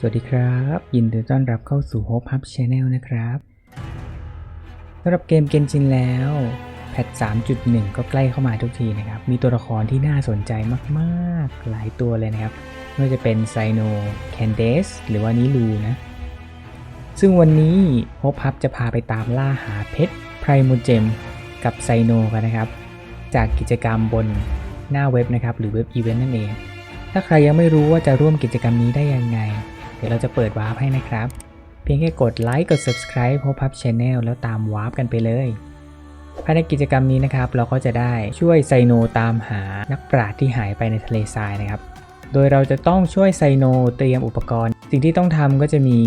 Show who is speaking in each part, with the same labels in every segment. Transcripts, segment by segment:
Speaker 1: สวัสดีครับ ยินดีต้อนรับเข้าสู่ Hope Hub Channel นะครับสำหรับเกมเกนจินแล้ว แพท 3.1 ก็ใกล้เข้ามาทุกทีนะครับ มีตัวละครที่น่าสนใจมากๆ หลายตัวเลยนะครับไม่ว่าจะเป็นไซโนแคนเดสหรือว่านิลูนะ ซึ่งวันนี้ Hope Hub จะพาไปตามล่าหาเพชรไพรโมเจมกับไซโนกันนะครับ จากกิจกรรมบนหน้าเว็บนะครับ หรือเว็บอีเวนต์นั่นเอง ถ้าใครยังไม่รู้ว่าจะร่วมกิจกรรมนี้ได้ยังไง เดี๋ยวเราจะเปิดวาร์ปให้นะครับ เพียงแค่กดไลค์กด subscribe โ o พับ Channel แล้วตามวาร์ปกันไปเลยภายในกิจกรรมนี้นะครับเราก็จะได้ช่วยไซโนตามหานักปราชญ์ที่หายไปในทะเลทรายนะครับ โดยเราจะต้องช่วยไซโนเตรียมอุปกรณ์ สิ่งที่ต้องทำก็จะมี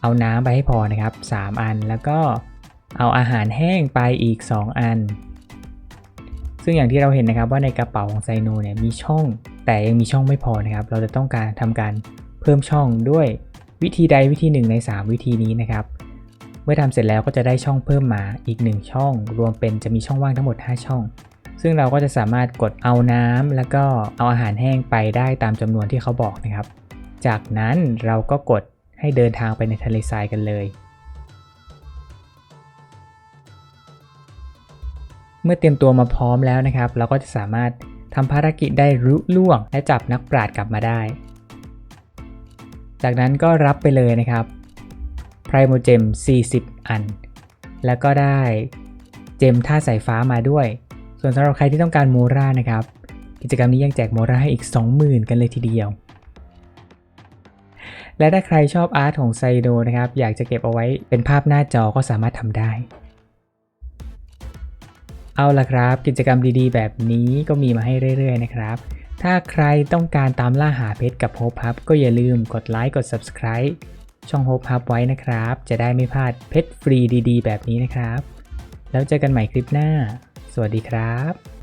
Speaker 1: เอาน้ำไปให้พอนะครับ 3 อันแล้วก็เอาอาหารแห้งไปอีก 2 อัน ซึ่งอย่างที่เราเห็นนะครับว่าในกระเป๋าของไซโนเนี่ยมีช่อง แต่ยังมีช่องไม่พอนะครับ เราจะต้องการทำการ เพิ่มช่องด้วยวิธีใดวิธีหนึ่งใน 3 วิธีนี้นะครับ เมื่อทำเสร็จแล้วก็จะได้ช่องเพิ่มมาอีก 1 ช่อง รวมเป็นจะมีช่องว่างทั้งหมด 5 ช่อง ซึ่งเราก็จะสามารถกดเอาน้ำแล้วก็เอาอาหารแห้งไปได้ตามจำนวนที่เขาบอกนะครับ จากนั้นเราก็กดให้เดินทางไปในทะเลทรายกันเลย เมื่อเตรียมตัวมาพร้อมแล้วนะครับ เราก็จะสามารถทำภารกิจได้รุล่วง และจับนักปราชญ์กลับมาได้ จากนั้นก็รับไปเลยนะครับไพรโมเจม40 อัน แล้วก็ได้เจมท่าสายฟ้ามาด้วย ส่วนสำหรับใครที่ต้องการโมรานะครับ กิจกรรมนี้ยังแจกโมราให้อีก 20,000 กันเลยทีเดียว และถ้าใครชอบอาร์ตของไซโดนะครับ อยากจะเก็บเอาไว้เป็นภาพหน้าจอก็สามารถทำได้ เอาล่ะครับ กิจกรรมดีๆ แบบนี้ก็มีมาให้เรื่อย ๆ นะครับ ถ้าใครต้องการตามล่าหาเพชรกับโฮปฮับก็อย่าลืมกดไลค์กด Subscribe ช่องโฮปฮับไว้นะครับ จะได้ไม่พลาดเพชรฟรีดี ๆ แบบนี้นะครับ แล้วเจอกันใหม่คลิปหน้า สวัสดีครับ